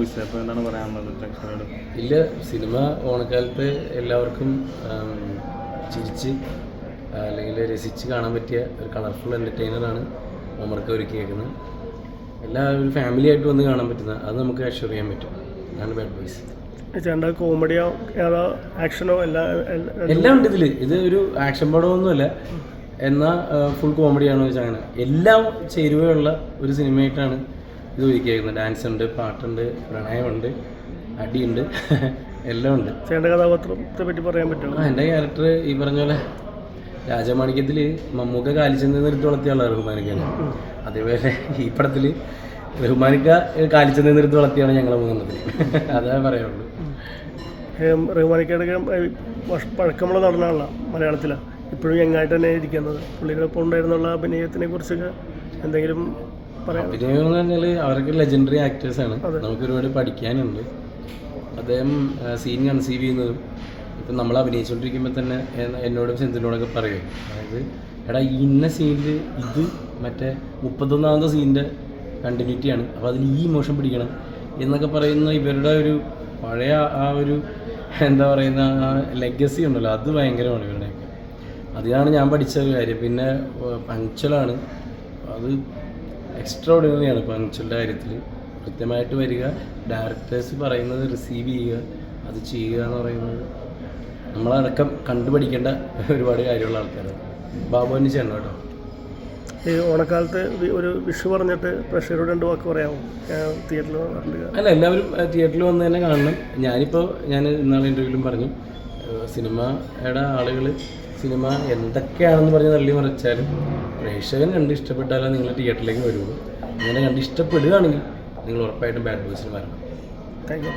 Boys അപ്പോൾ എന്താണ് പറയാനുള്ളത് പ്രേക്ഷകരോട്. ഇല്ല സിനിമ ഓണക്കാലത്ത് എല്ലാവർക്കും ചിരിച്ച് അല്ലെങ്കിൽ രസിച്ച് കാണാൻ പറ്റിയ ഒരു കളർഫുൾ എന്റർടൈനറാണ് ഒമർക്ക് ഒരുക്കിയേക്കുന്നത് എല്ലാ ഒരു ഫാമിലി ആയിട്ട് വന്ന് കാണാൻ പറ്റുന്ന അത് നമുക്ക് അഷ്യൂർ ചെയ്യാൻ പറ്റും. അതാണ് ബാഡ് ബോയ്സ് ചേട്ടാ കോമഡിയോ ഏതോ ആക്ഷനോ എല്ലാം എല്ലാ- എല്ലാം ഉണ്ട് ഇതിൽ ഇത് ഒരു ആക്ഷൻ പടമൊന്നുമല്ല. എന്നാൽ ഫുൾ കോമഡിയാണോ വെച്ചാൽ അങ്ങനെ. എല്ലാം ചേരുവയുള്ള ഒരു സിനിമയായിട്ടാണ് ഇത് ഒരുക്കിയേക്കുന്നത് ഡാൻസ് ഉണ്ട് പാട്ടുണ്ട് പ്രണയമുണ്ട് അടിയുണ്ട് എല്ലാം ഉണ്ട്. ചേട്ടന്റെ കഥാപാത്രത്തെ പറ്റി പറയാൻ പറ്റുമോ? എന്റെ ക്യാരക്ടർ ഈ പറഞ്ഞ പോലെ രാജമാണിക്യത്തിൽ മമ്മൂക്ക കാലിച്ചെന്ന് നിർത്തി വളർത്തിയ ആളാണ് റഹ്മാനിക്കാണ് അതേപോലെ ഈ പടത്തിൽ റഹ്മാനിക്ക കാലിച്ചെന്ന് നിർത്തി വളർത്തിയാണ് ഞങ്ങളെ മൂന്നെണ്ണത്തിൽ അതേ പറയുള്ളൂ റഹ്മാനിക്കയുടെ പഴക്കമുള്ള നടനാണല്ലോ മലയാളത്തിലാണ് ഇപ്പോഴും എങ്ങായിട്ട് തന്നെ ഇരിക്കുന്നത്. പുള്ളിയുടെ ഒപ്പം ഉണ്ടായിരുന്നുള്ള അഭിനയത്തിനെ കുറിച്ചൊക്കെ എന്തെങ്കിലും അഭിനയം എന്ന് പറഞ്ഞാൽ അവരൊക്കെ ലെജൻഡറി ആക്ടേഴ്സ് ആണ്. നമുക്ക് ഒരുപാട് പഠിക്കാനുണ്ട്. അദ്ദേഹം സീൻ കൺസീവ് ചെയ്യുന്നതും ഇപ്പം നമ്മൾ അഭിനയിച്ചുകൊണ്ടിരിക്കുമ്പോൾ തന്നെ എന്ന- എന്നോടും സെന്തിനോടൊക്കെ പറയും. അതായത് എടാ ഇന്ന സീനിൽ ഇത് മറ്റേ മുപ്പത്തൊന്നാമത്തെ സീനിന്റെ കണ്ടിന്യൂറ്റിയാണ് അപ്പോൾ അതിൽ ഈ ഇമോഷൻ പിടിക്കണം എന്നൊക്കെ പറയുന്ന ഇവരുടെ ഒരു പഴയ ആ ഒരു എന്താ പറയുന്ന ആ ലെഗസി ഉണ്ടല്ലോ. അത് ഭയങ്കരമാണ് ഇവരുടെയൊക്കെ. അതിനാണ് ഞാൻ പഠിച്ച ഒരു കാര്യം. പിന്നെ പങ്ക്ച്വലാണ് അത് എക്സ്ട്രാ ഓർഡിനറിയാണ് പങ്ക്ച്വലിന്റെ കാര്യത്തിൽ കൃത്യമായിട്ട് വരിക. ഡയറക്ടേഴ്സ് പറയുന്നത് റിസീവ് ചെയ്യുക. അത് ചെയ്യുക എന്ന് പറയുന്നത് നമ്മളടക്കം കണ്ടുപഠിക്കേണ്ട ഒരുപാട് കാര്യമുള്ള ആൾക്കാരാണ്. ബാബുവിന് ചെയ്യണം കേട്ടോ. ഈ ഓണക്കാലത്ത് ഒരു വിഷു പറഞ്ഞിട്ട് പ്രഷറോട് രണ്ട് വാക്ക് പറയാമോ? തിയേറ്ററിൽ അല്ല എല്ലാവരും തിയേറ്ററിൽ വന്ന് തന്നെ കാണണം. ഞാനിപ്പോൾ ഞാൻ ഇന്നാളെ ഇന്റർവ്യൂവിലും പറഞ്ഞു സിനിമയുടെ ആളുകൾ സിനിമ എന്തൊക്കെയാണെന്ന് പറഞ്ഞ് തള്ളി മറിച്ചാലും പ്രേക്ഷകൻ കണ്ട് ഇഷ്ടപ്പെട്ടാലേ നിങ്ങൾ തിയേറ്ററിലേക്ക് വരുള്ളൂ അങ്ങനെ കണ്ട് ഇഷ്ടപ്പെടുകയാണെങ്കിൽ നിങ്ങൾ ഉറപ്പായിട്ടും ബാഡ് ബോയ്സിന് വരണം. Thank you